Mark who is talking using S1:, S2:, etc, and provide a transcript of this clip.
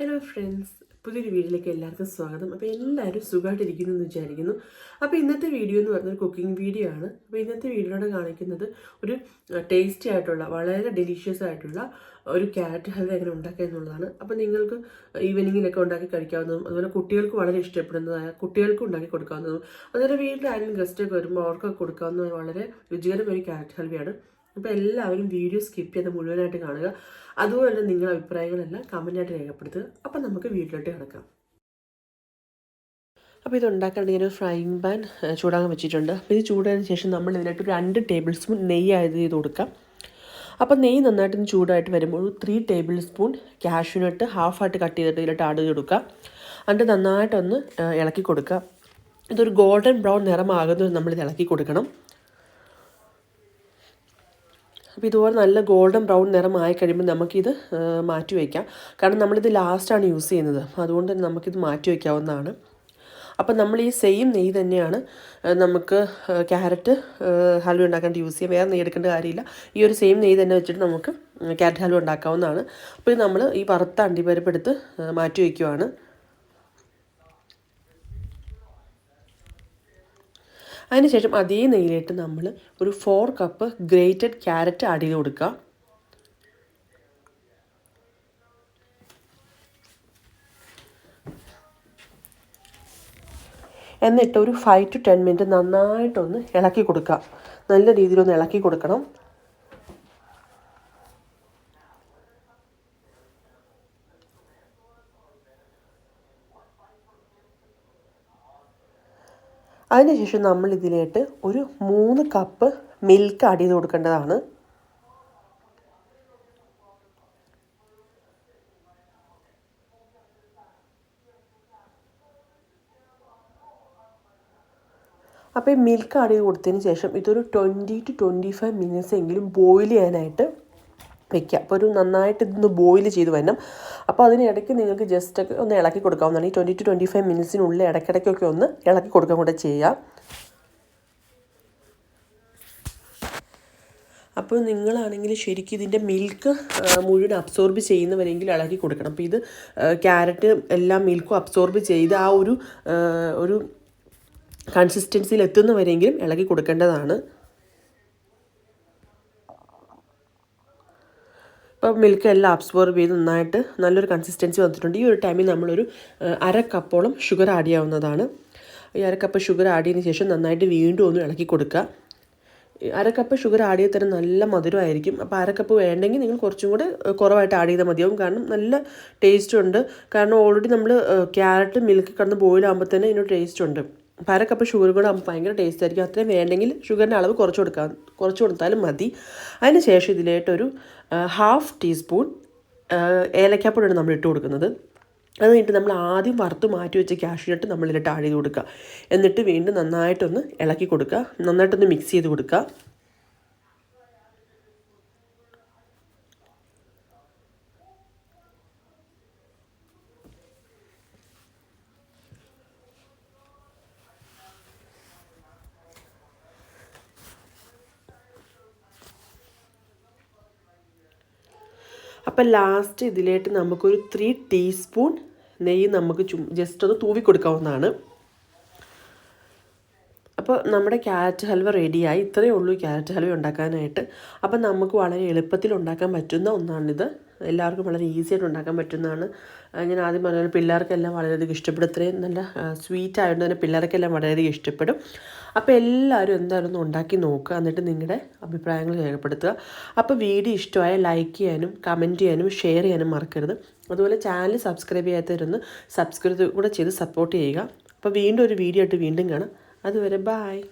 S1: Hello friends പുതിയൊരു വീഡിയോയിലേക്ക് എല്ലാവർക്കും സ്വാഗതം. അപ്പോൾ എല്ലാവരും സുഖമായിട്ടിരിക്കുന്നു എന്ന് വിചാരിക്കുന്നു. അപ്പോൾ ഇന്നത്തെ വീഡിയോ എന്ന് പറഞ്ഞൊരു കുക്കിംഗ് വീഡിയോ ആണ്. അപ്പോൾ ഇന്നത്തെ വീഡിയോയുടെ കാണിക്കുന്നത് ഒരു ടേസ്റ്റി ആയിട്ടുള്ള വളരെ ഡെലീഷ്യസ് ആയിട്ടുള്ള ഒരു ക്യാരറ്റ് ഹൽവ എങ്ങനെ ഉണ്ടാക്കുക എന്നുള്ളതാണ്. അപ്പോൾ നിങ്ങൾക്ക് ഈവനിങ്ങിലൊക്കെ ഉണ്ടാക്കി കഴിക്കാവുന്നതും അതുപോലെ കുട്ടികൾക്ക് വളരെ ഇഷ്ടപ്പെടുന്നതായ കുട്ടികൾക്ക് ഉണ്ടാക്കി കൊടുക്കാവുന്നതും അതുപോലെ വീട്ടിൽ ആരെങ്കിലും ഗസ്റ്റൊക്കെ വരുമ്പോൾ അവർക്കൊക്കെ കൊടുക്കാവുന്ന വളരെ രുചികരമായ ഒരു ക്യാരറ്റ് ഹൽവയാണ് അപ്പോൾ എല്ലാവരും വീഡിയോ സ്കിപ്പ് ചെയ്ത് മുഴുവനായിട്ട് കാണുക. അതുപോലെ തന്നെ നിങ്ങളുടെ അഭിപ്രായങ്ങളെല്ലാം കമന്റായിട്ട് രേഖപ്പെടുത്തുക. അപ്പം നമുക്ക് വീട്ടിലോട്ട് കിടക്കാം. അപ്പോൾ ഇത് ഉണ്ടാക്കാൻ ഞാൻ ഫ്രൈങ് പാൻ ചൂടാകാൻ വെച്ചിട്ടുണ്ട്. അപ്പോൾ ഇത് ചൂടായതിനു ശേഷം നമ്മൾ ഇതിനായിട്ട് ഒരു രണ്ട് ടേബിൾ സ്പൂൺ നെയ്യ് ആയത് ചെയ്ത് കൊടുക്കാം. അപ്പോൾ നെയ്യ് നന്നായിട്ട് ചൂടായിട്ട് വരുമ്പോൾ ത്രീ ടേബിൾ സ്പൂൺ കാഷ്യൂനട്ട് ഹാഫായിട്ട് കട്ട് ചെയ്തിട്ട് ഇതിലോട്ട് ആഡ് ചെയ്ത് കൊടുക്കുക. എന്നിട്ട് നന്നായിട്ടൊന്ന് ഇളക്കി കൊടുക്കുക. ഇതൊരു ഗോൾഡൻ ബ്രൗൺ നിറമാകുന്നത് നമ്മളിത് ഇളക്കി കൊടുക്കണം. അപ്പോൾ ഇതുപോലെ നല്ല ഗോൾഡൻ ബ്രൗൺ നിറമായി കഴിയുമ്പോൾ നമുക്കിത് മാറ്റി വയ്ക്കാം. കാരണം നമ്മളിത് ലാസ്റ്റാണ് യൂസ് ചെയ്യുന്നത്. അതുകൊണ്ട് തന്നെ നമുക്കിത് മാറ്റി വയ്ക്കാവുന്നതാണ്. അപ്പം നമ്മൾ ഈ സെയിം നെയ്യ് തന്നെയാണ് നമുക്ക് ക്യാരറ്റ് ഹൽവ ഉണ്ടാക്കാൻ യൂസ് ചെയ്യാം. വേറെ നെയ്യ് എടുക്കേണ്ട കാര്യമില്ല. ഈ ഒരു സെയിം നെയ്യ് തന്നെ വെച്ചിട്ട് നമുക്ക് ക്യാരറ്റ് ഹൽവ ഉണ്ടാക്കാവുന്നതാണ്. അപ്പോൾ ഇത് നമ്മൾ ഈ വറുത്ത അണ്ടിപ്പരപ്പെടുത്ത് മാറ്റി വയ്ക്കുവാണ്. അതിനുശേഷം അതേ നെയ്യിലിട്ട് നമ്മൾ ഒരു four cup grated carrot add ചെയ്ത് കൊടുക്കുക. എന്നിട്ട് ഒരു ഫൈവ് ടു ടെൻ മിനിറ്റ് നന്നായിട്ടൊന്ന് ഇളക്കി കൊടുക്കുക. നല്ല രീതിയിലൊന്ന് ഇളക്കി കൊടുക്കണം. അതിനുശേഷം നമ്മൾ ഇതിലേക്ക് ഒരു മൂന്ന് കപ്പ് മിൽക്ക് ആഡ് ചെയ്ത് കൊടുക്കേണ്ടതാണ്. അപ്പോൾ ഈ മിൽക്ക് ആഡ് ചെയ്ത് കൊടുത്തതിന് ശേഷം ഇതൊരു twenty two twenty five minutes എങ്കിലും ബോയിൽ ചെയ്യാനായിട്ട് വെക്കുക അപ്പോൾ ഒരു നന്നായിട്ട് ഇതൊന്ന് ബോയിൽ ചെയ്ത് വരണം. അപ്പോൾ അതിനിടയ്ക്ക് നിങ്ങൾക്ക് ജസ്റ്റ് ഒക്കെ ഒന്ന് ഇളക്കി കൊടുക്കാവുന്നതാണ്. ഈ ട്വന്റി ടു ട്വന്റി ഫൈവ് മിനിറ്റ്സിനുള്ളിൽ ഇടയ്ക്കിടയ്ക്കൊക്കെ ഒന്ന് ഇളക്കി കൊടുക്കാൻ കൂടെ ചെയ്യുക അപ്പോൾ നിങ്ങളാണെങ്കിൽ ശരിക്കും ഇതിന്റെ മിൽക്ക് മുഴുവൻ അബ്സോർബ് ചെയ്യുന്നവരെങ്കിലും ഇളക്കി കൊടുക്കണം. അപ്പോൾ ഇത് ക്യാരറ്റ് എല്ലാ മിൽക്കും അബ്സോർബ് ചെയ്ത് ആ ഒരു ഒരു കൺസിസ്റ്റൻസിയിൽ എത്തുന്നവരെങ്കിലും ഇളക്കി കൊടുക്കേണ്ടതാണ്. ഇപ്പോൾ മിൽക്ക് എല്ലാം അബ്സോർബ് ചെയ്ത് നന്നായിട്ട് നല്ലൊരു കൺസിസ്റ്റൻസി വന്നിട്ടുണ്ട്. ഈ ഒരു ടൈമിൽ നമ്മളൊരു അര കപ്പോളം ഷുഗർ ആഡ് ചെയ്യാവുന്നതാണ്. ഈ അര കപ്പ് ഷുഗർ ആഡ് ചെയ്തതിന് ശേഷം നന്നായിട്ട് വീണ്ടും ഒന്ന് ഇളക്കി കൊടുക്കുക. അര കപ്പ് ഷുഗർ ആഡ് ചെയ്ത് തരാൻ നല്ല മധുരമായിരിക്കും. അപ്പോൾ അര കപ്പ് വേണ്ടെങ്കിൽ നിങ്ങൾ കുറച്ചും കൂടെ കുറവായിട്ട് ആഡ് ചെയ്താൽ മതിയാവും. കാരണം നല്ല ടേസ്റ്റ് ഉണ്ട്. കാരണം ഓൾറെഡി നമ്മൾ ക്യാരറ്റ് മിൽക്ക് കടന്ന് ബോയിലാകുമ്പോൾ തന്നെ ഇതിനൊരു ടേസ്റ്റ് ഉണ്ട്. അപ്പോൾ അര കപ്പ് ഷുഗർ കൂടെ ആകുമ്പോൾ ഭയങ്കര ടേസ്റ്റ് ആയിരിക്കും. അത്രയും വേണ്ടെങ്കിൽ ഷുഗറിന്റെ അളവ് കുറച്ച് കൊടുക്കാൻ കുറച്ച് കൊടുത്താലും മതി. അതിന് ശേഷം ഇതിലേട്ടൊരു ഹാഫ് ടീസ്പൂൺ ഏലക്കാപ്പൊടിയാണ് നമ്മൾ ഇട്ട് കൊടുക്കുന്നത്. അത് കഴിഞ്ഞിട്ട് നമ്മൾ ആദ്യം വറുത്ത് മാറ്റി വെച്ച കാഷ്യൂനട്ട് നമ്മളിലിട്ട് ആഡ് ചെയ്ത് കൊടുക്കുക. എന്നിട്ട് വീണ്ടും നന്നായിട്ടൊന്ന് ഇളക്കി കൊടുക്കുക. നന്നായിട്ടൊന്ന് മിക്സ് ചെയ്ത് കൊടുക്കുക. അപ്പം ലാസ്റ്റ് ഇതിലേക്ക് നമുക്കൊരു ത്രീ ടീസ്പൂൺ നെയ്യ് നമുക്ക് ചു ജസ്റ്റ് ഒന്ന് തൂവി കൊടുക്കാവുന്നതാണ്. അപ്പോൾ നമ്മുടെ ക്യാരറ്റ് ഹൽവ റെഡിയായി ഇത്രയേ ഉള്ളൂ ക്യാരറ്റ് ഹൽവ ഉണ്ടാക്കാനായിട്ട്. അപ്പം നമുക്ക് വളരെ എളുപ്പത്തിൽ ഉണ്ടാക്കാൻ പറ്റുന്ന ഒന്നാണിത്. എല്ലാവർക്കും വളരെ ഈസി ആയിട്ട് ഉണ്ടാക്കാൻ പറ്റുന്നതാണ്. ഞാൻ ആദ്യം പറഞ്ഞാൽ പിള്ളേർക്കെല്ലാം വളരെയധികം ഇഷ്ടപ്പെടും. ഇത്രയും നല്ല സ്വീറ്റ് ആയതുകൊണ്ട് തന്നെ പിള്ളേർക്കെല്ലാം വളരെയധികം ഇഷ്ടപ്പെടും. അപ്പോൾ എല്ലാവരും എന്തായാലും ഒന്ന് ഉണ്ടാക്കി നോക്കുക. എന്നിട്ട് നിങ്ങളുടെ അഭിപ്രായങ്ങൾ രേഖപ്പെടുത്തുക. അപ്പോൾ വീഡിയോ ഇഷ്ടമായ ലൈക്ക് ചെയ്യാനും കമന്റ് ചെയ്യാനും ഷെയർ ചെയ്യാനും മറക്കരുത്. അതുപോലെ ചാനൽ സബ്സ്ക്രൈബ് ചെയ്യാത്തവരൊന്ന് സബ്സ്ക്രൈബ് കൂടെ ചെയ്ത് സപ്പോർട്ട് ചെയ്യുക. അപ്പോൾ വീണ്ടും ഒരു വീഡിയോ ആയിട്ട് വീണ്ടും കാണാം. അതുവരെ ബായ്